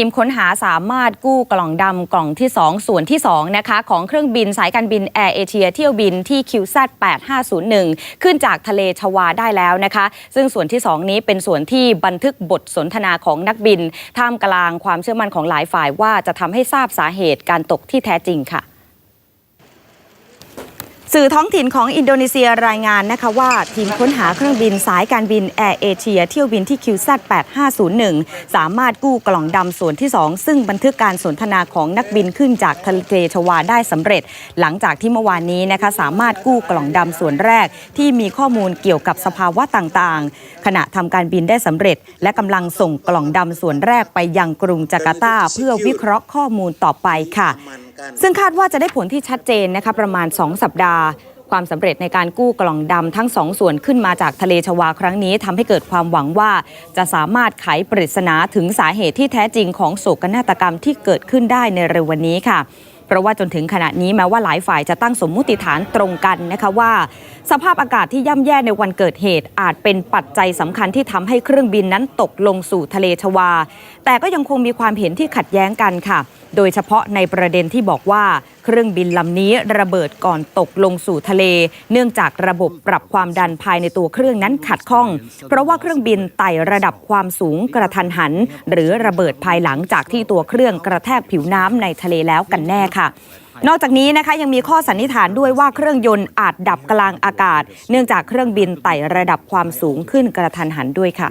ทีมค้นหาสามารถกู้กล่องดำกล่องที่ 2 ส่วนที่2นะคะของเครื่องบินสายการบินแอร์เอเชียเที่ยวบินที่ QZ 8501 ขึ้นจากทะเลชวาได้แล้วนะคะ ซึ่งส่วนที่ 2 นี้เป็นส่วนที่บันทึกบทสนทนาของนักบิน ท่ามกลางความเชื่อมั่นของหลายฝ่ายว่าจะทำให้ทราบสาเหตุการตกที่แท้จริงค่ะ สื่อท้องถิ่นของอินโดนีเซียรายงานนะคะว่า ทีมค้นหาเครื่องบินสายการบินแอร์เอเชียเที่ยวบินที่ QZ 8501 สามารถกู้กล่องดำส่วนที่ 2 ซึ่งบันทึกการสนทนาของนักบินขึ้นจากทะเลชวาได้สำเร็จ หลังจากที่เมื่อวานนี้นะคะสามารถกู้กล่องดำส่วนแรก ที่มีข้อมูลเกี่ยวกับสภาวะต่างๆ ขณะทำการบินได้สำเร็จ และกำลังส่งกล่องดำส่วนแรกไปยังกรุงจาการ์ตาเพื่อวิเคราะห์ข้อมูลต่อไปค่ะ ซึ่งคาดว่าจะได้ผลที่ชัดเจนนะคะประมาณ 2 สัปดาห์ ความสำเร็จในการกู้กล่องดำทั้งสองส่วนขึ้นมาจากทะเลชวาครั้งนี้ทำให้เกิดความหวังว่า จะสามารถไขปริศนาถึงสาเหตุที่แท้จริงของโศกนาฏกรรมที่เกิดขึ้นได้ในเร็ววันนี้ค่ะเพราะว่าจนถึงขณะนี้แม้ว่าหลายฝ่ายจะตั้งสมมุติฐานตรงกันนะคะว่า สภาพอากาศที่ย่ำแย่ในวันเกิดเหตุ อาจเป็นปัจจัยสำคัญที่ทำให้เครื่องบินนั้นตกลงสู่ทะเลชวา แต่ก็ยังคงมีความเห็นที่ขัดแย้งกันค่ะ โดยเฉพาะในประเด็นที่บอกว่า เครื่องบินลำนี้ระเบิดก่อนตกลงสู่ทะเล เนื่องจากระบบปรับความดันภายในตัวเครื่องนั้นขัดข้อง เพราะว่าเครื่องบินไต่ระดับความสูงกระทันหัน หรือระเบิดภายหลังจากที่ตัวเครื่องกระแทกผิวน้ำในทะเลแล้วกันแน่ค่ะนอกจากนี้นะคะยังมีข้อสันนิษฐานด้วยว่าเครื่องยนต์อาจดับกลางอากาศ เนื่องจากเครื่องบินไต่ระดับความสูงขึ้นกระทันหันด้วยค่ะ